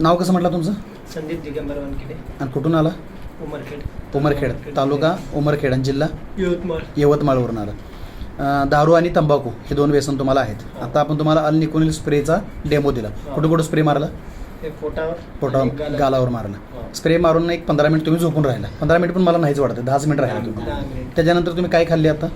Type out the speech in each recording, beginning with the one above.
नाव कसं म्हटलं तुमचं? संदीप दिगंबर वानखेडे. आणि कुठून आला? उमरखेड. उमरखेड तालुका उमरखेड आणि जिल्हा? यवतमाळ. यवतमाळवरून आलं. दारू आणि तंबाखू हे दोन व्यसन तुम्हाला आहेत. आता आपण तुम्हाला अल निकोनिल स्प्रेचा डेमो दिला. कुठं कुठं स्प्रे मारला? हे पोटावर पोटावर गालावर. मारला. हो. स्प्रे मारून एक पंधरा मिनिट तुम्ही झोपून राहिला. पंधरा मिनिट पण मला नाहीच वाटतं. दहाच मिनिट राहिला तुम्ही. त्याच्यानंतर तुम्ही काय खाल्ले आता?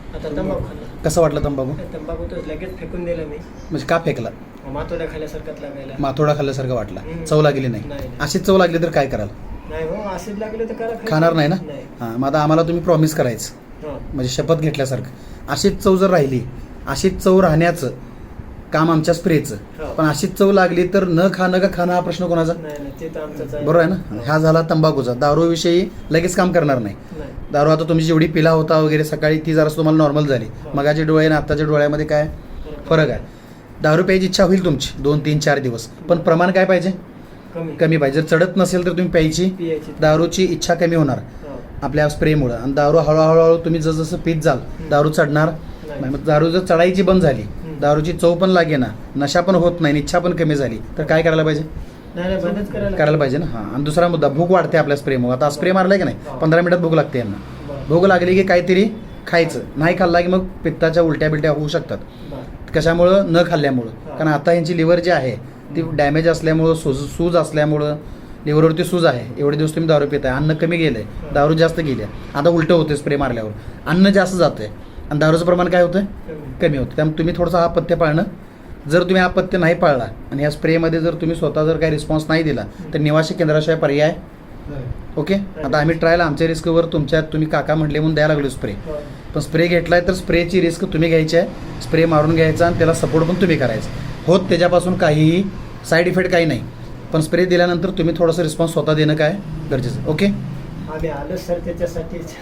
कसं वाटलं तंबाखू? तंबाखू तर लगेच फेकून दिलं मी. म्हणजे का फेकला? मातोड्या खाल्ल्यासारखाच लागायला. माथोडा खाल्ल्यासारखं वाटला? हम्म. चव लागली नाही? नाही. अशीच चव लागली तर काय कराल? नाही हो असेच लागले तर करा. खाणार नाही ना? नाही. हां मग आता आम्हाला तुम्ही प्रॉमिस करायचं. हो. म्हणजे शपथ घेतल्यासारखं. अशीच चव जर राहिली अशीच चव राहण्याचं काम आमच्या स्प्रेचं. हो. पण अशीच चव लागली तर न खाणं का खाणं हा प्रश्न कोणाचा? बरोबर आहे ना? ह्या झाला तंबाखूचा. दारूविषयी लगेच काम करणार नाही. दारू आता तुम्ही जेवढी पिला होता वगैरे सकाळी ती जरा तुम्हाला नॉर्मल झाली. हो. मगाच्या डोळे आणि आत्ताच्या डोळ्यामध्ये काय फरक आहे? दारू प्यायची इच्छा होईल तुमची दोन तीन चार दिवस. पण प्रमाण काय पाहिजे? कमी. पाहिजे. जर चढत नसेल तर तुम्ही प्यायची दारूची इच्छा कमी होणार. हो. आपल्या स्प्रेमुळं. आणि दारू हळूहळू हळू तुम्ही जसं पीत जाल दारू चढणार. दारू जर चढायची बंद झाली दारूची चव पण लागे ना. नशा पण होत नाही इच्छा पण कमी झाली. तर काय करायला पाहिजे? नाही नाही बंदच करायला पाहिजे ना? हां. आणि दुसरा मुद्दा भूक वाढते आपल्या स्प्रेमुळे आता स्प्रे मारलाय की नाही? पंधरा मिनिटात भूक लागते यांना. भूक लागली की काहीतरी खायचं. नाही खाल्ला की मग पित्ताच्या उलट्या बिलट्या होऊ शकतात. कशामुळं? न खाल्ल्यामुळं. कारण आता यांची लिव्हर जी आहे ती डॅमेज असल्यामुळं सूज सूज असल्यामुळं लिव्हरवरती सूज आहे. एवढे दिवस तुम्ही दारू पिताय. अन्न कमी गेलंय. दारू जास्त गेली आता उलटं होते स्प्रे मारल्यावर. अन्न जास्त जातंय. आणि दारूचं प्रमाण काय होतं कमी. होतं त्यामुळे तुम्ही थोडंसं हा पथ्य पाळणं. जर तुम्ही हा पथ्य नाही पाळला आणि ह्या स्प्रेमध्ये जर तुम्ही स्वतः जर काही रिस्पॉन्स नाही दिला तर निवासी केंद्राशिवाय पर्याय ओके? आता आम्ही ट्रायल आमच्या रिस्कवर तुमच्या तुम्ही काका म्हटले म्हणून द्यायला लागलो स्प्रे हो. पण स्प्रे घेतलाय तर स्प्रेची रिस्क तुम्ही घ्यायची आहे. स्प्रे मारून घ्यायचा आणि त्याला सपोर्ट पण तुम्ही करायचा. होत त्याच्यापासून काहीही साईड इफेक्ट काही नाही. पण स्प्रे दिल्यानंतर तुम्ही थोडंसं रिस्पॉन्स स्वतः देणं काय गरजेचं ओके? आम्ही आलो सर त्याच्यासाठीच.